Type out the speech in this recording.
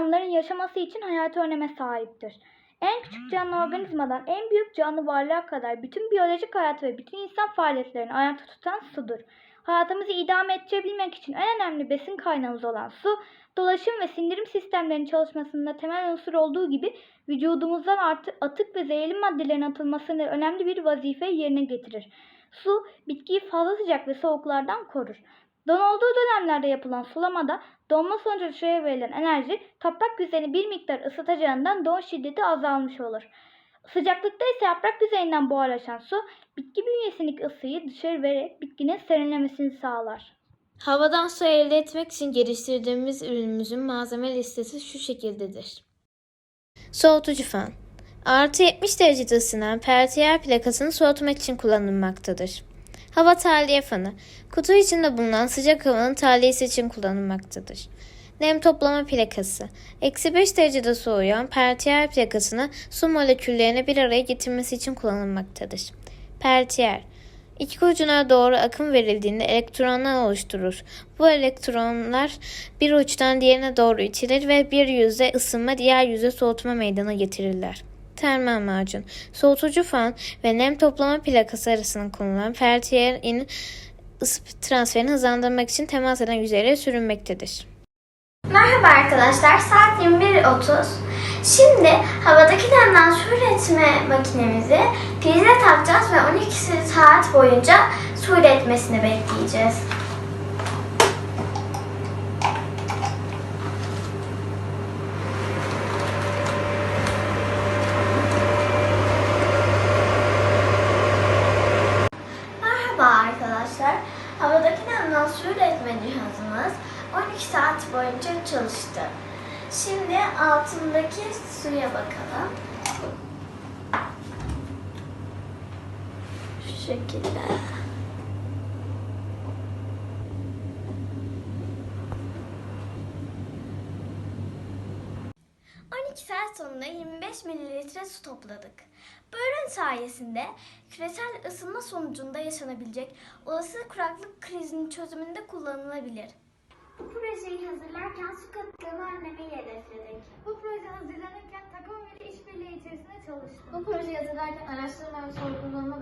canlıların yaşaması için hayati öneme sahiptir. En küçük canlı organizmadan en büyük canlı varlığa kadar bütün biyolojik hayatı ve bütün insan faaliyetlerini ayakta tutan sudur. Hayatımızı idame ettirebilmek için en önemli besin kaynağımız olan su, dolaşım ve sindirim sistemlerinin çalışmasında temel unsur olduğu gibi vücudumuzdan artı, atık ve zehirli maddelerin atılmasında önemli bir vazife yerine getirir. Su, bitkiyi fazla sıcak ve soğuklardan korur. Don olduğu dönemlerde yapılan sulamada donma sonucu dışarıya verilen enerji toprak yüzeyini bir miktar ısıtacağından don şiddeti azalmış olur. Sıcaklıkta ise yaprak yüzeyinden buharlaşan su bitki bünyesindeki ısıyı dışarı vererek bitkinin serinlemesini sağlar. Havadan su elde etmek için geliştirdiğimiz ürünümüzün malzeme listesi şu şekildedir. Soğutucu fan. Artı 70 derecede ısınan peltiyer plakasını soğutmak için kullanılmaktadır. Hava tahliye fanı. Kutu içinde bulunan sıcak havanın tahliyesi için kullanılmaktadır. Nem toplama plakası. Eksi 5 derecede soğuyan peltiyer plakasını su moleküllerini bir araya getirmesi için kullanılmaktadır. Peltiyer. İki ucuna doğru akım verildiğinde elektronlar oluşturur. Bu elektronlar bir uçtan diğerine doğru itilir ve bir yüzde ısınma diğer yüzde soğutma meydana getirirler. Termal macun, soğutucu fan ve nem toplama plakası arasında kullanılan peltiyerin ısı transferini hızlandırmak için temas eden yüzeylere sürülmektedir. Merhaba arkadaşlar, saat 21.30. Şimdi havadaki nemden su üretme makinemizi prize takacağız ve 12 saat boyunca su üretmesini bekleyeceğiz. Merhaba arkadaşlar. Havadaki nemden su üretme cihazımız 12 saat boyunca çalıştı. Şimdi altındaki suya bakalım. Şu şekilde. ...12 saat sonunda 25 mililitre su topladık. Bu ürün sayesinde küresel ısınma sonucunda yaşanabilecek olası kuraklık krizinin çözümünde kullanılabilir. Bu projeyi hazırlarken su kıtlığını önlemeyi hedefledik. Bu proje hazırlanırken takım ve işbirliği içerisinde çalıştık. Bu projeyi hazırlarken araştırma ve sorgulama.